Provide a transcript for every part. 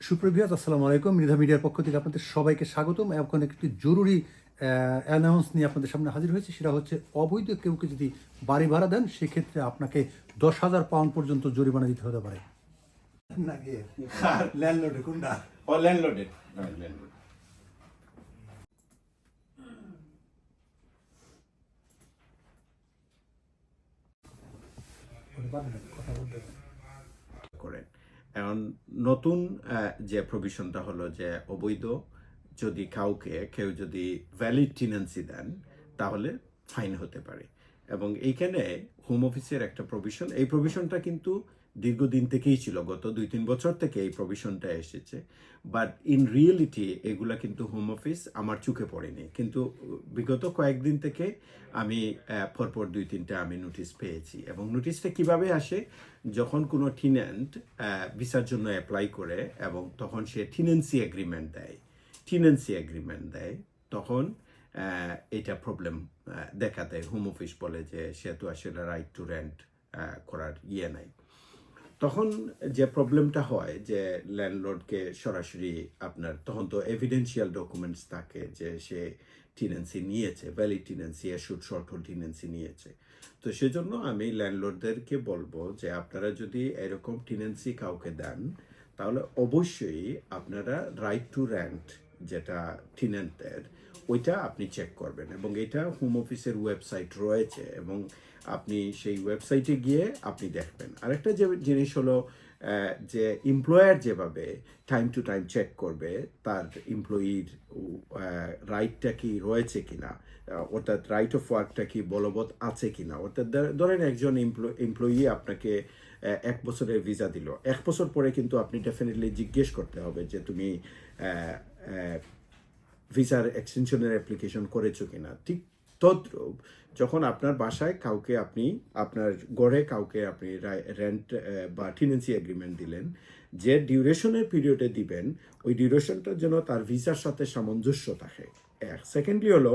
সুপ্রভিয়াত আসসালামু আলাইকুম। মৃধা মিডিয়ার পক্ষ থেকে আপনাদের সবাইকে স্বাগতম। এখন একটি জরুরি অ্যানাউন্স নিয়ে আপনাদের সামনে হাজির হয়েছে। সেটা হচ্ছে অবৈধ কেউকে যদি বাড়ি ভাড়া দেন সেক্ষেত্রে আপনাকে দশ হাজার পাউন্ড পর্যন্ত জরিমানা দিতে হতে পারে। করেন এখন নতুন যে প্রভিশনটা হলো যে অবৈধ, যদি কাউকে, কেউ যদি ভ্যালিড টিনেন্সি দেন, তাহলে ফাইন হতে পারে। এবং এইখানে হোম অফিসের একটা প্রভিশন এই প্রভিশনটা কিন্তু দীর্ঘদিন থেকেই ছিল, গত দুই তিন বছর থেকে এই প্রভিশনটা এসেছে। বাট ইন রিয়েলিটি এগুলা কিন্তু হোম অফিস আমার চোখে পড়েনি। কিন্তু বিগত কয়েকদিন থেকে আমি পরপর দুই তিনটা আমি নোটিশ পেয়েছি। এবং নোটিশটা কীভাবে আসে? যখন কোনো টিনেন্ট ভিসার জন্য অ্যাপ্লাই করে এবং তখন সে টিনেন্সি এগ্রিমেন্ট দেয়। টিনেন্সি এগ্রিমেন্ট দেয়। তখন এটা প্রবলেম দেখা দেয় হোম অফিস বলে যে সে তো আসলে রাইট টু রেন্ট করার ইয়ে নাই। তখন যে প্রবলেমটা হয় যে ল্যান্ডলর্ডকে সরাসরি আপনার, তখন তো এভিডেন্সিয়াল ডকুমেন্টস থাকে যে সে টিনেন্সি নিয়েছে valid tenancy assured shorthold tenancy নিয়েছে। তো সেজন্য আমি ল্যান্ডলর্ডদেরকে বলব যে আপনারা যদি এরকম টিনেন্সি কাউকে দেন, তাহলে অবশ্যই আপনারা রাইট টু র্যান্ট যেটা টিনেন্টের ওইটা আপনি চেক করবেন এবং এটা হোম অফিসের ওয়েবসাইট রয়েছে এবং আপনি সেই ওয়েবসাইটে গিয়ে আপনি দেখবেন। আরেকটা যে জিনিস হলো যে এমপ্লয়ার যেভাবে টাইম টু টাইম চেক করবে তার এমপ্লয়ির রাইটটা কি রয়েছে কিনা আহ, অর্থাৎ রাইট অফ ওয়ার্কটা কি বলবৎ আছে কি না অর্থাৎ ধরেন একজন এমপ্লয়ি আপনাকে এক বছরের ভিসা দিল। এক বছর পরে কিন্তু আপনি ডেফিনেটলি জিজ্ঞেস করতে হবে যে তুমি ভিসার এক্সটেনশনের অ্যাপ্লিকেশন করেছ কিনা। ঠিক তদ্রূপ যখন আপনার বাসায় কাউকে আপনি, আপনার গড়ে কাউকে আপনি রেন্ট বা টিনেন্সি এগ্রিমেন্ট দিলেন, যে ডিউরেশনের পিরিয়ডে দিবেন, ওই ডিউরেশনটার যেন তার ভিসার সাথে সামঞ্জস্য থাকে। এক। সেকেন্ডলি হলো,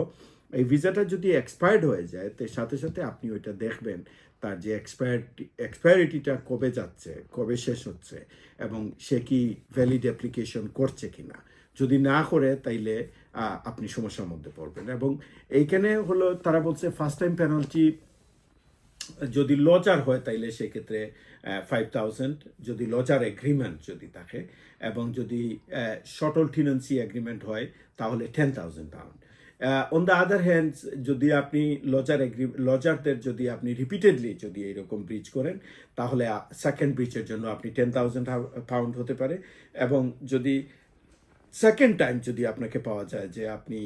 এই ভিসাটা যদি এক্সপায়ার্ড হয়ে যায়, তো সাথে সাথে আপনি ওইটা দেখবেন, তার যে এক্সপায়ার এক্সপায়ারিটিটা কবে যাচ্ছে, কবে শেষ হচ্ছে, এবং সে কি ভ্যালিড অ্যাপ্লিকেশন করছে কিনা। যদি না করে, তাইলে আপনি সমস্যার মধ্যে পড়বেন। এবং এইখানে হলো তারা বলছে ফার্স্ট টাইম পেনাল্টি যদি লজার হয় তাইলে সেক্ষেত্রে ফাইভ থাউজেন্ড যদি লজার এগ্রিমেন্ট যদি থাকে, এবং যদি শটল টিনেন্সি এগ্রিমেন্ট হয়, তাহলে ten thousand pound on the other hand যদি আপনি লজার এগ্রি লজারদের যদি আপনি রিপিটেডলি যদি এইরকম ব্রিজ করেন, তাহলে সেকেন্ড ব্রিজের জন্য আপনি টেন থাউজেন্ড পাউন্ড হতে পারে, এবং যদি সেকেন্ড টাইম যদি আপনাকে পাওয়া যায় যে আপনি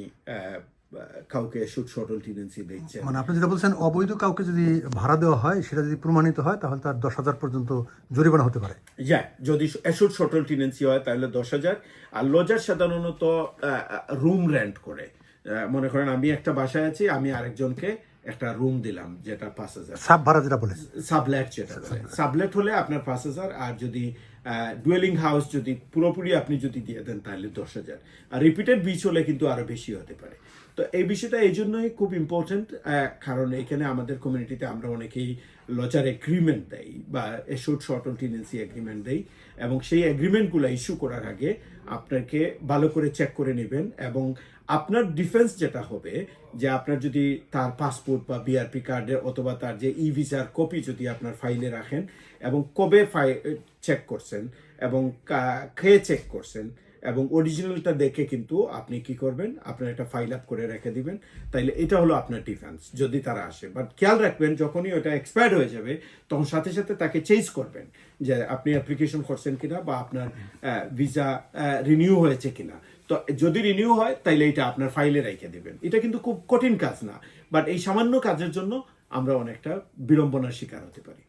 কাউকে সুট শটল টিনেন্সি দিচ্ছেন মানে আপনি যেটা বলছেন অবৈধ কাউকে যদি ভাড়া দেওয়া হয় সেটা যদি প্রমাণিত হয় তাহলে তার দশ হাজার পর্যন্ত জরিমানা হতে পারে। ইয়া যদি অ্যাসুড শটল টেনেন্সি হয় তাহলে দশ হাজার। আর লজার সাধারণত রুম রেন্ট করে। মনে করেন আমি একটা বাসায় আছি আমি আরেকজনকে একটা রুম দিলাম যেটা পাঁচ হাজার। সাব ভাড়া যেটা বলে সাবলেট যেটা বলে। সাবলেট হলে আপনার পাঁচ হাজার আর যদি ডুয়েলিং হাউস যদি পুরোপুরি আপনি যদি দিয়ে দেন তাহলে দশ হাজার। আর রিপিটেড বিচ হলে কিন্তু আরও বেশি হতে পারে। তো এই বিষয়টা এই জন্যই খুব ইম্পর্টেন্ট কারণ এখানে আমাদের কমিউনিটিতে আমরা অনেকেই লজার এগ্রিমেন্ট দেই বা এশুড শর্টল টিনেন্সি এগ্রিমেন্ট দেই এবং সেই এগ্রিমেন্টগুলো ইস্যু করার আগে আপনাকে ভালো করে চেক করে নেবেন এবং আপনার ডিফেন্স যেটা হবে, যে আপনার যদি তার পাসপোর্ট বা বিআরপি কার্ডের অথবা তার যে ই ভিসার কপি যদি আপনার ফাইলে রাখেন এবং কবে ফাই চেক করছেন এবং খেয়ে চেক করছেন এবং অরিজিনালটা দেখে কিন্তু আপনি কি করবেন? আপনার একটা ফাইল আপ করে রেখে দিবেন। তাইলে এটা হলো আপনার ডিফেন্স যদি তারা আসে। বাট খেয়াল রাখবেন, যখনই ওটা এক্সপায়ার্ড হয়ে যাবে, তখন সাথে সাথে তাকে চেঞ্জ করবেন যে আপনি অ্যাপ্লিকেশন করছেন কিনা বা আপনার ভিসা রিনিউ হয়েছে কিনা। তো যদি রিনিউ হয়, তাইলে এটা আপনার ফাইলে রেখে দিবেন। এটা কিন্তু খুব কঠিন কাজ না। বাট এই সামান্য কাজের জন্য আমরা অনেকটা বিড়ম্বনার শিকার হতে পারি।